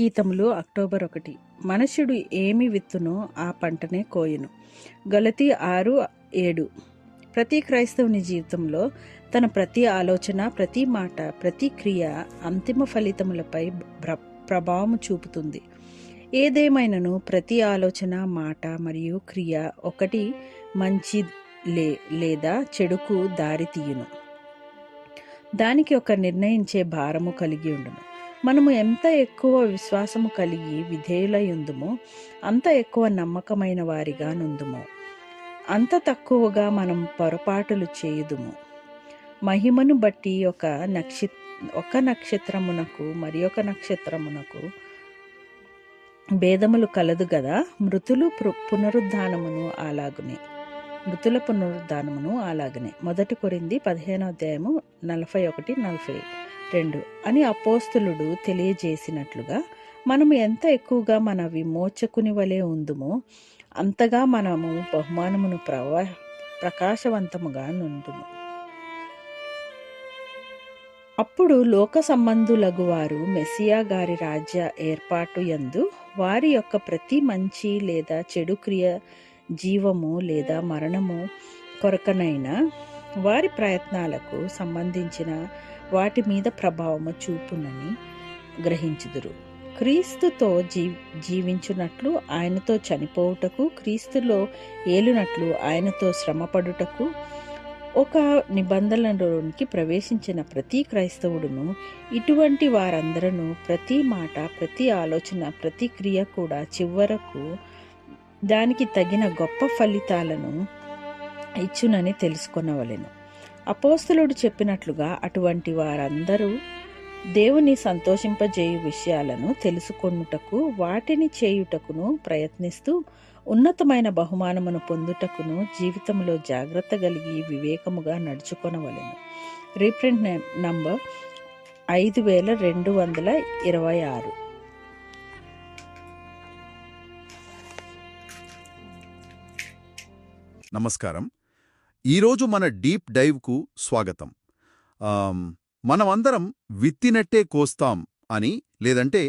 గీతములు October ఒకటి. మనుష్యుడు ఏమి విత్తునో ఆ పంటనే కోయును. గలతి ఆరు ఏడు. ప్రతి క్రైస్తవుని జీవితంలో తన ప్రతి ఆలోచన ప్రతి మాట ప్రతి క్రియ అంతిమ ఫలితములపై ప్ర- ప్రభావం చూపుతుంది. ఏదేమైనను ప్రతి ఆలోచన మాట మరియు క్రియ ఒకటి మంచి లే లేదా చెడుకు దారి తీయును దానికి ఒక నిర్ణయించే భారము కలిగి ఉండును. మనము ఎంత ఎక్కువ విశ్వాసము కలిగి విధేయులై ఉందుమో అంత ఎక్కువ నమ్మకమైన వారిగా నుందుము అంత తక్కువగా మనం పొరపాటులు చేయుదుము. మహిమను బట్టి ఒక నక్ష ఒక నక్షత్రమునకు మరి ఒక నక్షత్రమునకు భేదములు కలదు గదా మృతులు పు- పునరుద్ధానమును అలాగునే మృతుల పునరుద్ధానమును అలాగనే మొదటి కొరింది పదిహేనో అధ్యాయము నలభై ఒకటి నలభై రెండు అని అపోస్తులుడు తెలియజేసినట్లుగా మనం ఎంత ఎక్కువగా మన విమోచకుని వలె ఉందుమో అంతగా మనము బహుమానమును ప్రవా ప్రకాశవంతముగా నుండుము. అప్పుడు లోక సంబంధులగు వారు మెస్సియా గారి రాజ్య ఏర్పాటు యందు వారి యొక్క ప్రతి మంచి లేదా చెడు క్రియ జీవము లేదా మరణము కొరకనైన వారి ప్రయత్నాలకు సంబంధించిన వాటి మీద ప్రభావము చూపునని గ్రహించుదురు. క్రీస్తుతో జీ జీవించున్నట్లు ఆయనతో చనిపోవుటకు క్రీస్తులో ఏలునట్లు ఆయనతో శ్రమపడుటకు ఒక నిబంధనలోనికి ప్రవేశించిన ప్రతి క్రైస్తవుడును ఇటువంటి వారందరూ ప్రతి మాట ప్రతి ఆలోచన ప్రతి క్రియ కూడా చివరకు దానికి తగిన గొప్ప ఫలితాలను ఇచ్చునని తెలుసుకొనవలెను. అపోస్తలుడు చెప్పినట్లుగా అటువంటి వారందరూ దేవుని సంతోషింపజేయు విషయాలను తెలుసుకొనుటకు వాటిని చేయుటకును ప్రయత్నిస్తూ ఉన్నతమైన బహుమానమును పొందుటకును జీవితంలో జాగ్రత్త కలిగి వివేకముగా నడుచుకొనవలెను. రీప్రింట్ నంబర్ ఐదు వేల రెండు వందల ఇరవై ఆరు. నమస్కారం. ఈరోజు మన డీప్ డైవ్కు స్వాగతం. మనమందరం విత్తినట్టే కోస్తాం అని లేదంటే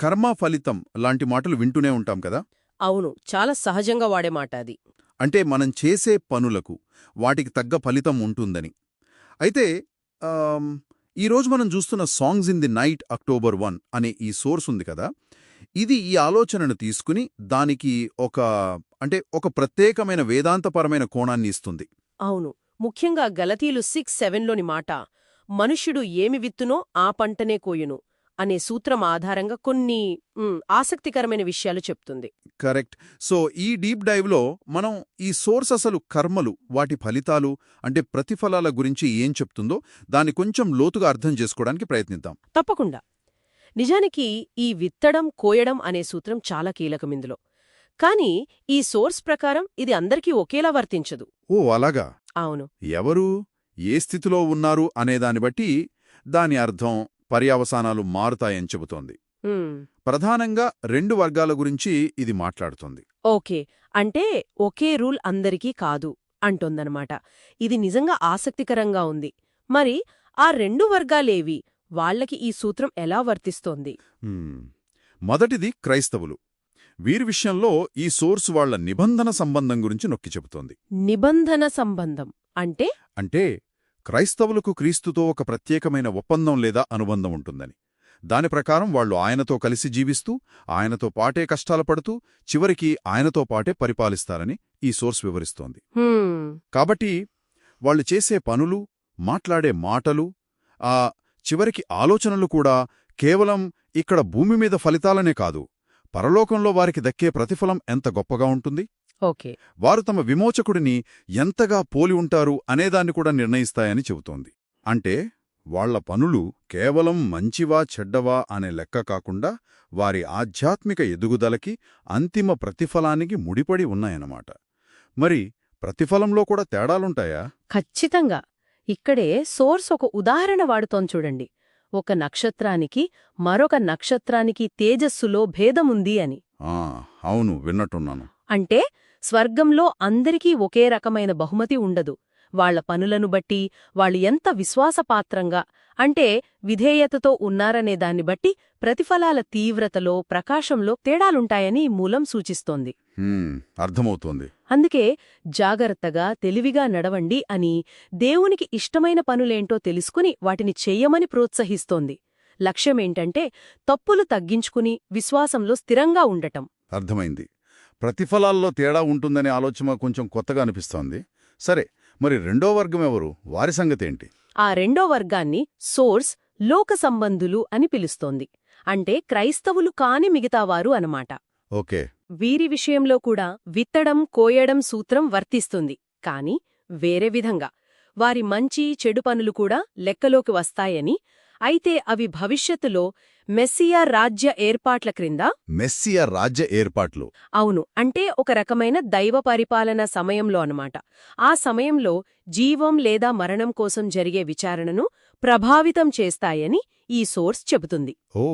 కర్మ ఫలితం లాంటి మాటలు వింటూనే ఉంటాం కదా? అవును చాలా సహజంగా వాడే మాట అది. అంటే మనం చేసే పనులకు వాటికి తగ్గ ఫలితం ఉంటుందని. అయితే ఈరోజు మనం చూస్తున్న songs in the night October one అనే ఈ సోర్స్ ఉంది కదా? ఇది ఈ ఆలోచనను తీసుకుని దానికి ఒక అంటే ఒక ప్రత్యేకమైన వేదాంతపరమైన కోణాన్ని ఇస్తుంది. అవును. ముఖ్యంగా గలతీలు సిక్స్ సెవెన్లోని మాట మనుష్యుడు ఏమి విత్తునో ఆ పంటనే కోయును అనే సూత్రం ఆధారంగా కొన్ని ఆసక్తికరమైన విషయాలు చెప్తుంది. కరెక్ట్. సో ఈ డీప్ డైవ్లో మనం ఈ సోర్స్ అసలు కర్మలు వాటి ఫలితాలు అంటే ప్రతిఫలాల గురించి ఏం చెప్తుందో దాన్ని కొంచెం లోతుగా అర్థం చేసుకోవడానికి ప్రయత్నిద్దాం. తప్పకుండా. నిజానికి ఈ విత్తడం కోయడం అనే సూత్రం చాలా కీలకమిందులో కాని ఈ సోర్స్ ప్రకారం ఇది అందరికీ ఒకేలా వర్తించదు. ఓ అలాగా? అవును. ఎవరు? ఏ స్థితిలో ఉన్నారు అనేదాన్ని బట్టి దాని అర్థం పర్యావసానాలు మారుతాయని చెబుతోంది. ప్రధానంగా రెండు వర్గాల గురించి ఇది మాట్లాడుతుంది. ఓకే. అంటే ఒకే రూల్ అందరికీ కాదు అంటోందనమాట. ఇది నిజంగా ఆసక్తికరంగా ఉంది. మరి ఆ రెండు వర్గాలేవి? వాళ్ళకి ఈ సూత్రం ఎలా వర్తిస్తోంది. మొదటిది క్రైస్తవులు. వీరి విషయంలో ఈ సోర్స్ వాళ్ళ నిబంధన సంబంధం గురించి నొక్కి చెబుతోంది. నిబంధన సంబంధం అంటే? అంటే క్రైస్తవులకు క్రీస్తుతో ఒక ప్రత్యేకమైన ఒప్పందం లేదా అనుబంధం ఉంటుందని. దాని ప్రకారం వాళ్ళు ఆయనతో కలిసి జీవిస్తూ ఆయనతో పాటే కష్టాలు పడుతూ చివరికి ఆయనతో పాటే పరిపాలిస్తారని ఈ సోర్స్ వివరిస్తోంది. కాబట్టి వాళ్ళు చేసే పనులు మాట్లాడే మాటలు ఆ చివరికి ఆలోచనలు కూడా కేవలం ఇక్కడ భూమి మీద ఫలితాలనే కాదు. పరలోకంలో వారికి దక్కే ప్రతిఫలం ఎంత గొప్పగా ఉంటుంది? ఓకే. వారు తమ విమోచకుడిని ఎంతగా పోలి ఉంటారు అనేదాన్ని కూడా నిర్ణయిస్తాయని చెబుతోంది. అంటే వాళ్ళ పనులు కేవలం మంచివా చెడ్డవా అనే లెక్క కాకుండా వారి ఆధ్యాత్మిక ఎదుగుదలకి అంతిమ ప్రతిఫలానికి ముడిపడి ఉన్నాయన్నమాట. మరి ప్రతిఫలంలో కూడా తేడాలుంటాయా? ఖచ్చితంగా. ఇక్కడే సోర్స్ ఒక ఉదాహరణ వాడుతోంది చూడండి. ఒక నక్షత్రానికి మరొక నక్షత్రానికి తేజస్సులో భేదముంది అని. అవును విన్నట్టున్నాను. అంటే స్వర్గంలో అందరికీ ఒకే రకమైన బహుమతి ఉండదు. వాళ్ళ పనులను బట్టి వాళ్ళు ఎంత విశ్వాసపాత్రంగా అంటే విధేయతతో ఉన్నారనే దాన్ని బట్టి ప్రతిఫలాల తీవ్రతలో ప్రకాశంలో తేడాలుంటాయని మూలం సూచిస్తోంది. అర్థమవుతోంది. అందుకే జాగ్రత్తగా తెలివిగా నడవండి అని దేవునికి ఇష్టమైన పనులేంటో తెలుసుకుని వాటిని చెయ్యమని ప్రోత్సహిస్తోంది. లక్ష్యమేంటంటే తప్పులు తగ్గించుకుని విశ్వాసంలో స్థిరంగా ఉండటం. అర్థమైంది. ప్రతిఫలాల్లో తేడా ఉంటుందనే ఆలోచన కొంచెం కొత్తగా అనిపిస్తోంది. సరే మరి రెండో వర్గం ఎవరు? వారి సంగతేంటి? ఆ రెండో వర్గాన్ని సోర్స్ లోక సంబంధులు అని పిలుస్తోంది. అంటే క్రైస్తవులు కాని మిగతావారు అనమాట ఓకే. వీరి విషయంలో కూడా విత్తడం కోయడం సూత్రం వర్తిస్తుంది. కాని వేరే విధంగా. వారి మంచి చెడు పనులు కూడా లెక్కలోకి వస్తాయని అయితే అవి భవిష్యత్తులో మెస్సియా రాజ్య ఏర్పాట్ల క్రింద? మెస్సియ రాజ్య ఏర్పాట్లు. అవును అంటే ఒక రకమైన దైవ పరిపాలన సమయంలో అనమాట ఆ సమయంలో జీవం లేదా మరణం కోసం జరిగే విచారణను ప్రభావితం చేస్తాయని ఈ సోర్స్ చెబుతుంది. ఓ.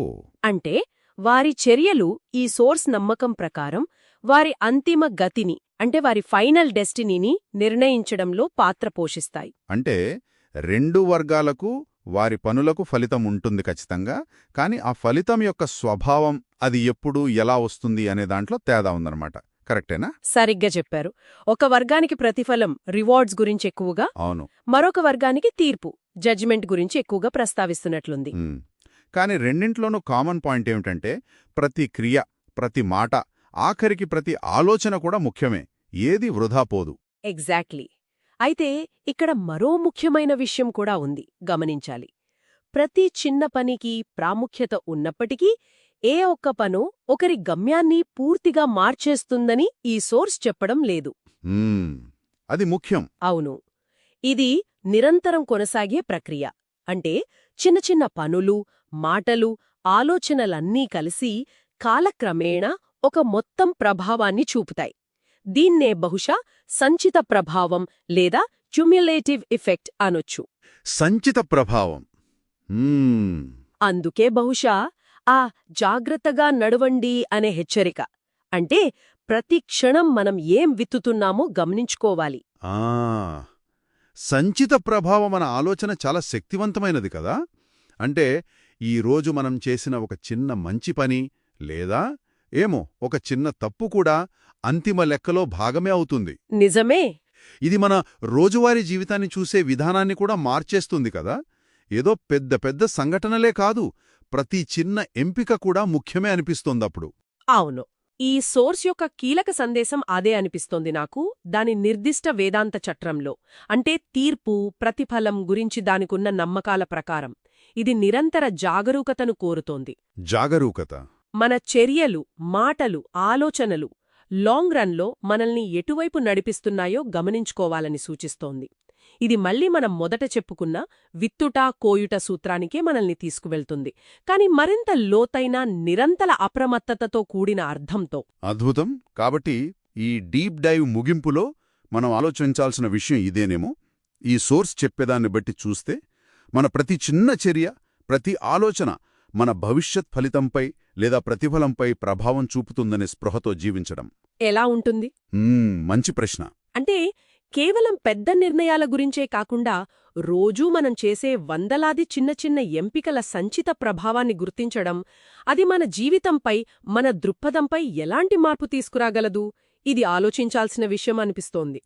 అంటే వారి చర్యలు ఈ సోర్స్ నమ్మకం ప్రకారం వారి అంతిమ గతిని అంటే వారి ఫైనల్ డెస్టినీని నిర్ణయించడంలో పాత్ర పోషిస్తాయి. అంటే రెండు వర్గాలకు వారి పనులకు ఫలితం ఉంటుంది ఖచ్చితంగా కానీ ఆ ఫలితం యొక్క స్వభావం అది ఎప్పుడు ఎలా వస్తుంది అనే దాంట్లో తేడా ఉందన్నమాట. కరెక్టేనా? సరిగ్గా చెప్పారు. ఒక వర్గానికి ప్రతిఫలం రివార్డ్స్ గురించి ఎక్కువగా అవును. మరొక వర్గానికి తీర్పు జడ్జిమెంట్ గురించి ఎక్కువగా ప్రస్తావిస్తున్నట్లుంది. కానీ రెండింట్లోనూ కామన్ పాయింట్ ఏమిటంటే ప్రతి క్రియ ప్రతి మాట ఆఖరికి ప్రతి ఆలోచన కూడా ముఖ్యమే. ఏది వృధా పోదు. ఎగ్జాక్ట్లీ. అయితే ఇక్కడ మరో ముఖ్యమైన విషయం కూడా ఉంది. గమనించాలి. ప్రతి చిన్న పనికి ప్రాముఖ్యత ఉన్నప్పటికీ ఏ ఒక్క పనో ఒకరి గమ్యాన్ని పూర్తిగా మార్చేస్తుందని ఈ సోర్స్ చెప్పడం లేదు. అది ముఖ్యం. అవును. ఇది నిరంతరం కొనసాగే ప్రక్రియ. అంటే చిన్న చిన్న పనులు మాటలు ఆలోచనలన్నీ కలిసి కాలక్రమేణా ఒక మొత్తం ప్రభావాన్ని చూపుతాయి. దీన్నే బహుశా సంచిత ప్రభావం లేదా క్యుమ్యులేటివ్ ఎఫెక్ట్ అనొచ్చు. సంచిత ప్రభావం. అందుకే బహుశా ఆ జాగ్రత్తగా నడవండి అనే హెచ్చరిక. అంటే ప్రతి క్షణం మనం ఏం విత్తుతున్నామో గమనించుకోవాలి. ఆ. సంచిత ప్రభావం అన్న ఆలోచన చాలా శక్తివంతమైనది కదా. అంటే ఈ రోజు మనం చేసిన ఒక చిన్న మంచి పని లేదా ఏమో ఒక చిన్న తప్పు కూడా అంతిమ లెక్కలో భాగమే అవుతుంది. నిజమే. ఇది మన రోజువారీ జీవితాన్ని చూసే విధానాన్ని కూడా మార్చేస్తుంది కదా. ఏదో పెద్ద పెద్ద సంఘటనలే కాదు ప్రతి చిన్న ఎంపిక కూడా ముఖ్యమే అనిపిస్తోందప్పుడు. అవును. ఈ సోర్స్ యొక్క కీలక సందేశం అదే అనిపిస్తోంది నాకు. దాని నిర్దిష్ట వేదాంత చట్రంలో అంటే తీర్పు ప్రతిఫలం గురించి దానికున్న నమ్మకాల ప్రకారం ఇది నిరంతర జాగరూకతను కోరుతోంది. జాగరూకత. మన చర్యలు మాటలు ఆలోచనలు లాంగ్ రన్లో మనల్ని ఎటువైపు నడిపిస్తున్నాయో గమనించుకోవాలని సూచిస్తోంది. ఇది మళ్ళీ మనం మొదట చెప్పుకున్న విత్తుట కోయుట సూత్రానికే మనల్ని తీసుకువెళ్తుంది. కాని మరింత లోతైన నిరంతర అప్రమత్తతతో కూడిన అర్థంతో. అద్భుతం. కాబట్టి ఈ డీప్ డైవ్ ముగింపులో మనం ఆలోచించాల్సిన విషయం ఇదేనేమో. ఈ సోర్స్ చెప్పేదాన్ని బట్టి చూస్తే మన ప్రతి చిన్న చర్య ప్రతి ఆలోచన మన భవిష్యత్ ఫలితంపై లేదా ప్రతిఫలంపై ప్రభావం చూపుతుందనే స్పృహతో జీవించడం. ఎలా ఉంటుంది? మంచి ప్రశ్న. అంటే కేవలం పెద్ద నిర్ణయాల గురించే కాకుండా రోజూ మనం చేసే వందలాది చిన్న చిన్న ఎంపికల సంచిత ప్రభావాన్ని గుర్తించడం అది మన జీవితంపై మన దృక్పథంపై ఎలాంటి మార్పు తీసుకురాగలదు? ఇది ఆలోచించాల్సిన విషయం అనిపిస్తోంది.